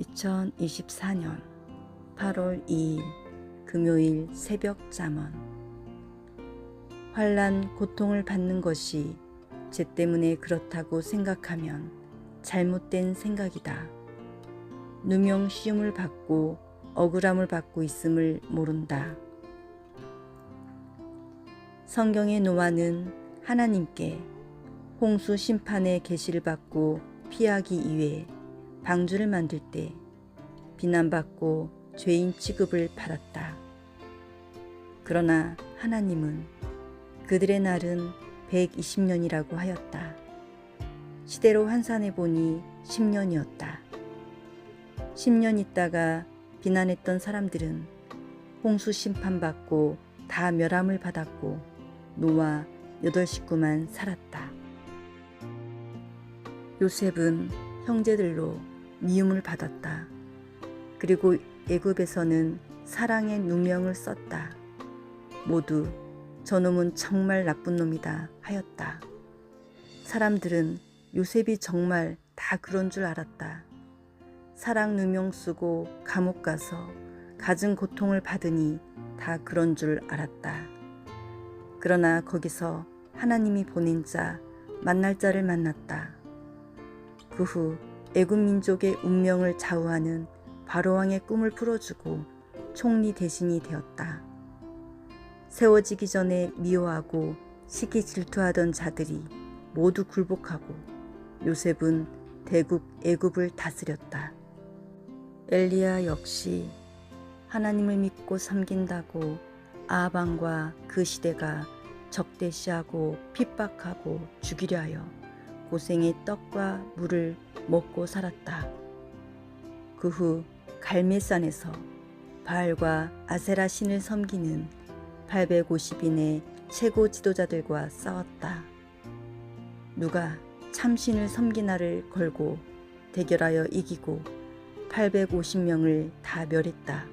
2024년 8월 2일 금요일 새벽 잠언 환란 고통을 받는 것이 죄 때문에 그렇다고 생각하면 잘못된 생각이다. 누명 시움을 받고 억울함을 받고 있음을 모른다. 성경의 노아는 하나님께 홍수 심판의 계시를 받고 피하기 위해 방주를 만들 때 비난받고 죄인 취급을 받았다. 그러나 하나님은 그들의 날은 120년이라고 하였다. 시대로 환산해 보니 10년이었다. 10년 있다가 비난했던 사람들은 홍수 심판받고 다 멸함을 받았고 노아 여덟 식구만 살았다. 요셉은 형제들로 미움을 받았다. 그리고 애굽에서는 사랑의 누명을 썼다. 모두 저놈은 정말 나쁜 놈이다 하였다. 사람들은 요셉이 정말 다 그런 줄 알았다. 사랑 누명 쓰고 감옥 가서 갖은 고통을 받으니 다 그런 줄 알았다. 그러나 거기서 하나님이 보낸 자, 만날 자를 만났다. 그 후 애굽 민족의 운명을 좌우하는 바로왕의 꿈을 풀어주고 총리 대신이 되었다. 세워지기 전에 미워하고 시기 질투하던 자들이 모두 굴복하고 요셉은 대국 애굽을 다스렸다. 엘리야 역시 하나님을 믿고 섬긴다고 아방과 그 시대가 적대시하고 핍박하고 죽이려 하여 고생의 떡과 물을 먹고 살았다. 그 후 갈멜산에서 바알과 아세라 신을 섬기는 850인의 최고 지도자들과 싸웠다. 누가 참신을 섬기나를 걸고 대결하여 이기고 850명을 다 멸했다.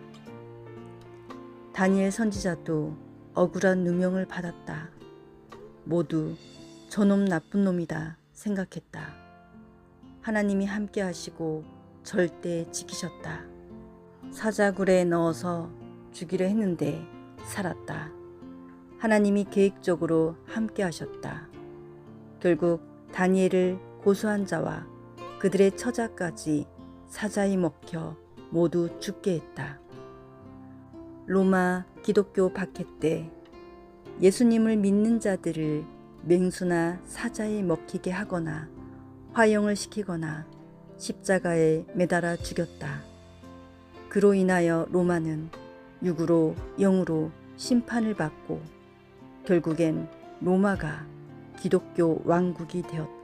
다니엘 선지자도 억울한 누명을 받았다. 모두 저놈 나쁜 놈이다 생각했다. 하나님이 함께 하시고 절대 지키셨다. 사자굴에 넣어서 죽이려 했는데 살았다. 하나님이 계획적으로 함께 하셨다. 결국 다니엘을 고소한 자와 그들의 처자까지 사자에 먹혀 모두 죽게 했다. 로마 기독교 박해 때 예수님을 믿는 자들을 맹수나 사자에 먹히게 하거나 화형을 시키거나 십자가에 매달아 죽였다. 그로 인하여 로마는 육으로 영으로 심판을 받고 결국엔 로마가 기독교 왕국이 되었다.